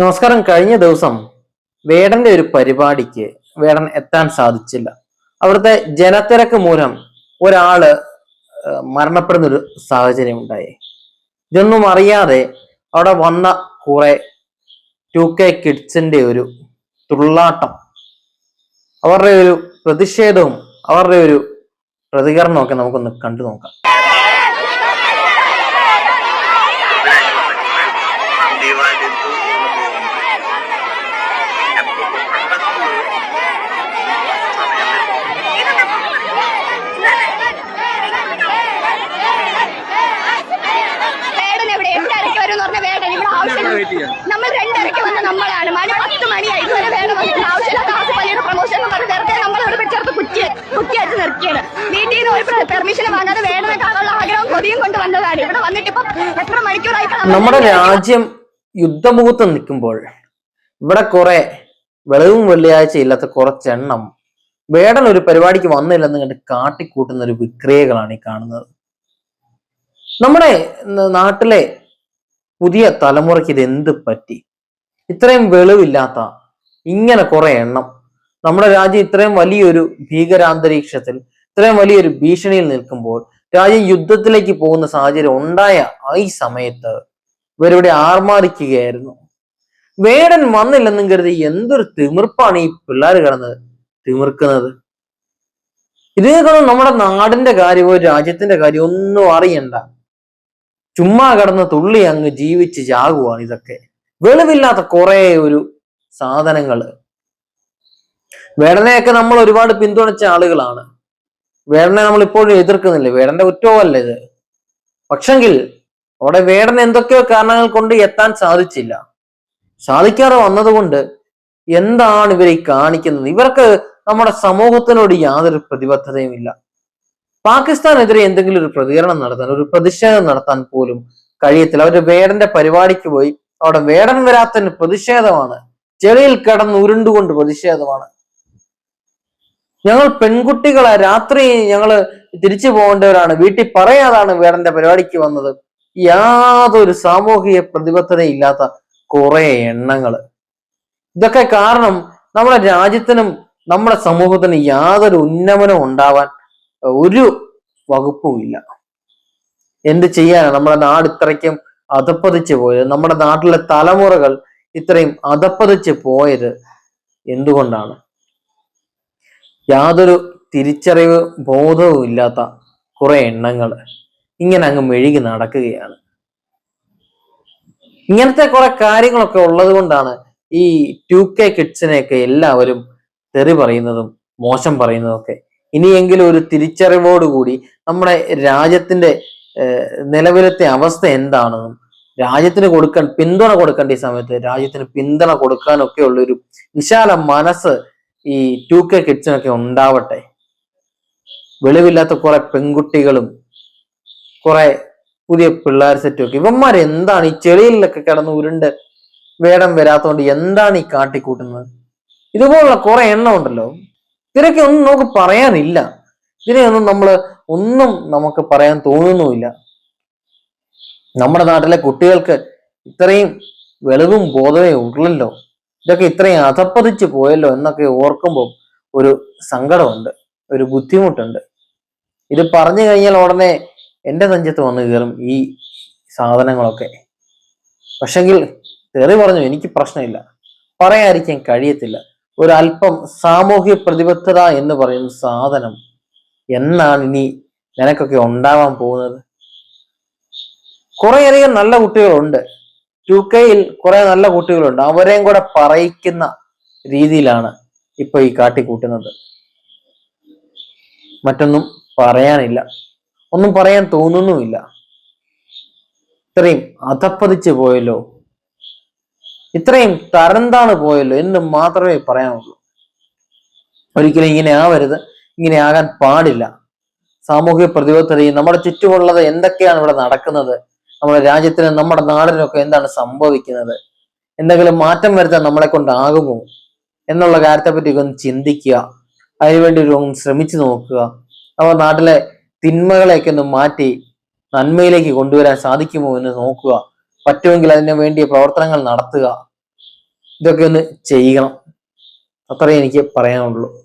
നമസ്കാരം. കഴിഞ്ഞ ദിവസം വേടന്റെ ഒരു പരിപാടിക്ക് വേടൻ എത്താൻ സാധിച്ചില്ല. അവിടുത്തെ ജനത്തിരക്ക് മൂലം ഒരാൾ മരണപ്പെടുന്ന ഒരു സാഹചര്യം ഉണ്ടായി. ഇതൊന്നും അറിയാതെ അവിടെ വന്ന കുറെ ടു കെ കിഡ്സിന്റെ ഒരു തുള്ളാട്ടം അവരുടെ ഒരു പ്രതിഷേധവും അവരുടെ ഒരു പ്രതികരണവും ഒക്കെ നമുക്കൊന്ന് കണ്ടു നോക്കാം വേടൻ എവിടെ എട്ടരയ്ക്ക് വരും എന്ന് പറഞ്ഞ വേടൻ ഇവിടെ ആവശ്യം നമ്മൾ രണ്ടരയ്ക്ക് വന്ന നമ്മളാണ് മണിയായി ഇതുവരെ വന്നിട്ട് ആവശ്യമില്ലാത്ത ആസിഫലിയുടെ പ്രൊമോഷൻ എന്ന് പറഞ്ഞ് വെറുതെ നമ്മൾ ഇവിടെ പിടിച്ചെടുത്ത് കുറ്റി കുറ്റിയടിച്ച് നിർത്തിയാണ് വീട്ടിൽ നിന്ന് ഒരു പെർമിഷൻ വാങ്ങാതെ വേടനെ കാണാനുള്ള ആഗ്രഹം കൊതിയും കൊണ്ട് വന്നതാണ്. ഇവിടെ വന്നിട്ട് ഇപ്പം എത്ര മണിക്കൂറായി നമ്മുടെ രാജ്യം യുദ്ധമുഖത്ത് നിൽക്കുമ്പോൾ ഇവിടെ കുറെ വെളിവും വെള്ളിയാഴ്ച ഇല്ലാത്ത കുറച്ചെണ്ണം വേടൻ ഒരു പരിപാടിക്ക് വന്നില്ലെന്ന് കണ്ട് കാട്ടിക്കൂട്ടുന്ന ഒരു വിക്രിയകളാണ് ഈ കാണുന്നത്. നമ്മുടെ നാട്ടിലെ പുതിയ തലമുറയ്ക്ക് ഇത് എന്ത് പറ്റി? ഇത്രയും വെളിവില്ലാത്ത ഇങ്ങനെ കുറെ എണ്ണം. നമ്മുടെ രാജ്യം ഇത്രയും വലിയൊരു ഭീകരാന്തരീക്ഷത്തിൽ ഇത്രയും വലിയൊരു ഭീഷണിയിൽ നിൽക്കുമ്പോൾ രാജ്യം യുദ്ധത്തിലേക്ക് പോകുന്ന സാഹചര്യം ഉണ്ടായ ഈ സമയത്ത് ഇവരിവിടെ ആർമാരിക്കുകയായിരുന്നു വേടൻ വന്നില്ലെന്നും കരുതി എന്തൊരു തിമിർപ്പാണ് ഈ പിള്ളേർ കിടന്നത് തിമിർക്കുന്നത്. ഇതിനൊന്നും നമ്മുടെ നാടിന്റെ കാര്യമോ രാജ്യത്തിന്റെ കാര്യമോ ഒന്നും അറിയണ്ട. ചുമ്മാ കടന്ന് തുള്ളി അങ്ങ് ജീവിച്ച് ചാകുവാണ് ഇതൊക്കെ. വെളിവില്ലാത്ത കുറേ ഒരു സാധനങ്ങൾ വേടനെയൊക്കെ നമ്മൾ ഒരുപാട് പിന്തുണച്ച ആളുകളാണ്. വേടനെ നമ്മൾ ഇപ്പോഴും എതിർക്കുന്നില്ല. വേടന്റെ കുറ്റമല്ല ഇത്. പക്ഷെങ്കിൽ അവിടെ വേടൻ എന്തൊക്കെയോ കാരണങ്ങൾ കൊണ്ട് എത്താൻ സാധിച്ചില്ല. സാധിക്കാതെ വന്നതുകൊണ്ട് എന്താണ് ഇവരെ കാണിക്കുന്നത്? ഇവർക്ക് നമ്മുടെ സമൂഹത്തിനോട് യാതൊരു പ്രതിബദ്ധതയും ഇല്ല. പാകിസ്ഥാനെതിരെ എന്തെങ്കിലും ഒരു പ്രതികരണം നടത്താൻ ഒരു പ്രതിഷേധം നടത്താൻ പോലും കഴിയത്തില്ല. അവർ വേടന്റെ പരിപാടിക്ക് പോയി അവിടെ വേടൻ വരാത്തന് പ്രതിഷേധമാണ്. ചെളിയിൽ കിടന്ന് ഉരുണ്ടുകൊണ്ട് പ്രതിഷേധമാണ്. ഞങ്ങൾ പെൺകുട്ടികളെ രാത്രി ഞങ്ങൾ തിരിച്ചു പോകേണ്ടവരാണ്. വീട്ടിൽ പറയാതാണ് വേടന്റെ പരിപാടിക്ക് വന്നത്. യാതൊരു സാമൂഹിക പ്രതിബദ്ധതയില്ലാത്ത കുറെ എണ്ണങ്ങൾ ഇതൊക്കെ കാരണം നമ്മുടെ രാജ്യത്തിനും നമ്മുടെ സമൂഹത്തിനും യാതൊരു ഉന്നമനം ഉണ്ടാവാൻ ഒരു വകുപ്പും ഇല്ല. എന്ത് ചെയ്യാനാണ് നമ്മുടെ നാട് ഇത്രയ്ക്കും അധപ്പതിച്ച് പോയത്. നമ്മുടെ നാട്ടിലെ തലമുറകൾ ഇത്രയും അതപ്പതിച്ച് പോയത് എന്തുകൊണ്ടാണ്? യാതൊരു തിരിച്ചറിവ് ബോധവും ഇല്ലാത്ത കുറെ എണ്ണങ്ങൾ ഇങ്ങനെ അങ്ങ് മെഴുകി നടക്കുകയാണ്. ഇങ്ങനത്തെ കുറെ കാര്യങ്ങളൊക്കെ ഉള്ളത് കൊണ്ടാണ് ഈ ടു കെ കിഡ്സിനെയൊക്കെ എല്ലാവരും തെറി പറയുന്നതും മോശം പറയുന്നതും ഒക്കെ. ഇനിയെങ്കിലും ഒരു തിരിച്ചറിവോടുകൂടി നമ്മുടെ രാജ്യത്തിന്റെ നിലവിലത്തെ അവസ്ഥ എന്താണെന്നും രാജ്യത്തിന് കൊടുക്കാൻ പിന്തുണ കൊടുക്കേണ്ട ഈ സമയത്ത് രാജ്യത്തിന് പിന്തുണ കൊടുക്കാനൊക്കെ ഉള്ള ഒരു വിശാല മനസ്സ് ഈ ടു കെ കിഡ്സിനൊക്കെ ഉണ്ടാവട്ടെ. വെളിവില്ലാത്ത കുറെ പെൺകുട്ടികളും കുറെ പുതിയ പിള്ളേർ സെറ്റും ഒക്കെ ഇവന്മാർ എന്താണ് ഈ ചെളിയിലൊക്കെ കിടന്ന് ഉരുണ്ട് വേടം വരാത്തോണ്ട് എന്താണ് ഈ കാട്ടിക്കൂട്ടുന്നത്? ഇതുപോലുള്ള കുറെ എണ്ണം ഉണ്ടല്ലോ. ഇതിനൊക്കെ ഒന്നും നമുക്ക് പറയാനില്ല. ഇതിനെയൊന്നും നമ്മൾ ഒന്നും നമുക്ക് പറയാൻ തോന്നുന്നുമില്ല. നമ്മുടെ നാട്ടിലെ കുട്ടികൾക്ക് ഇത്രയും വെളിവും ബോധമേ ഉള്ളല്ലോ. ഇതൊക്കെ ഇത്രയും അധപ്പതിച്ച് പോയല്ലോ എന്നൊക്കെ ഓർക്കുമ്പോൾ ഒരു സങ്കടമുണ്ട് ഒരു ബുദ്ധിമുട്ടുണ്ട്. ഇത് പറഞ്ഞു കഴിഞ്ഞാൽ ഉടനെ എന്റെ നെഞ്ചത്ത് വന്നു കയറും ഈ സാധനങ്ങളൊക്കെ. പക്ഷെങ്കിൽ തെറി പറഞ്ഞു എനിക്ക് പ്രശ്നമില്ല. പറയാതിരിക്കാൻ കഴിയത്തില്ല. അല്പം സാമൂഹ്യ പ്രതിബദ്ധത എന്ന് പറയുന്ന സാധനം എന്നാണ് ഇനി നിനക്കൊക്കെ ഉണ്ടാവാൻ പോകുന്നത്? കുറേയധികം നല്ല കുട്ടികളുണ്ട്. ടു കെയിൽ കുറെ നല്ല കുട്ടികളുണ്ട്. അവരെയും കൂടെ പറയിക്കുന്ന രീതിയിലാണ് ഇപ്പൊ ഈ കാട്ടിക്കൂട്ടുന്നത്. മറ്റൊന്നും പറയാനില്ല. ഒന്നും പറയാൻ തോന്നുന്നുമില്ല. ഇത്രയും അധപ്പതിച്ച് പോയല്ലോ. ഇത്രയും തരംതാണ് പോയല്ലോ എന്ന് മാത്രമേ പറയാനുള്ളൂ. ഒരിക്കലും ഇങ്ങനെ ആവരുത്. ഇങ്ങനെ ആകാൻ പാടില്ല. സാമൂഹിക പ്രതിബദ്ധതയും നമ്മുടെ ചുറ്റുമുള്ളത് എന്തൊക്കെയാണ് ഇവിടെ നടക്കുന്നത്? നമ്മുടെ രാജ്യത്തിനും നമ്മുടെ നാടിനൊക്കെ എന്താണ് സംഭവിക്കുന്നത്? എന്തെങ്കിലും മാറ്റം വരുത്താൻ നമ്മളെ കൊണ്ടാകുമോ? എന്നുള്ള കാര്യത്തെപ്പറ്റി ഒന്ന് ചിന്തിക്കുക. അതിനുവേണ്ടി ഒരു ശ്രമിച്ചു നോക്കുക. നമ്മുടെ നാട്ടിലെ തിന്മകളെയൊക്കെ ഒന്ന് മാറ്റി നന്മയിലേക്ക് കൊണ്ടുവരാൻ സാധിക്കുമോ എന്ന് നോക്കുക. പറ്റുമെങ്കിൽ അതിനു വേണ്ടിയ പ്രവർത്തനങ്ങൾ നടത്തുക. ഇതൊക്കെ ഒന്ന് ചെയ്യണം. അത്രയേ എനിക്ക് പറയാനുള്ളൂ.